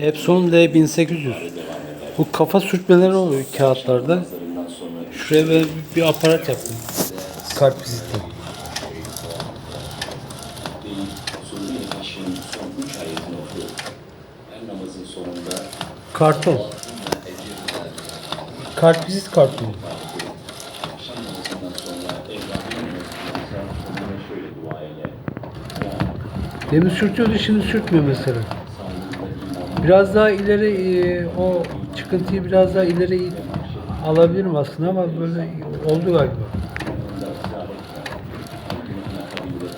Epson L1800. Bu kafa sürtmeleri oluyor kağıtlarda. Şuraya böyle bir, aparat yaptım. Kart sonunda Karton. Kart vizit kartonu. Demin sürtüyordu şimdi sürtmüyor mesela. Biraz daha ileri e, o çıkıntıyı biraz daha ileri alabilirim aslında ama böyle oldu galiba.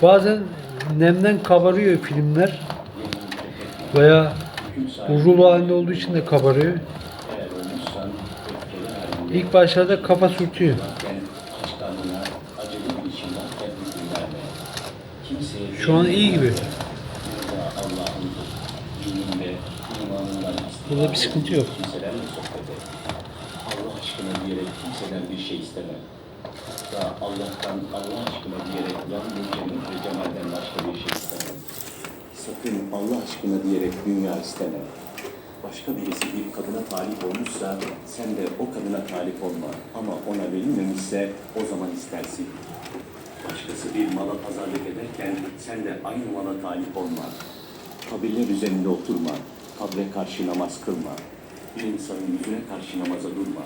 Bazen nemden kabarıyor filmler veya rulo halinde olduğu için de kabarıyor. İlk başlarda kafa sürtüyor. Şu an iyi gibi. Burada bir sıkıntı yok. Allah aşkına diyerek kimseden bir şey isteme. Hatta Allah'tan Allah aşkına diyerek yalnız cennet ve cemalden başka bir şey isteme. Sakın Allah aşkına diyerek dünya isteme. Başka birisi bir kadına talip olmuşsa sen de o kadına talip olma. Ama ona verilmemişse o zaman istersin. Başkası bir mala pazarlık ederken sen de aynı mala talip olma. Kabirler üzerinde oturma. Kabre karşı namaz kılma. Bir insanın yüzüne karşı namaza durma.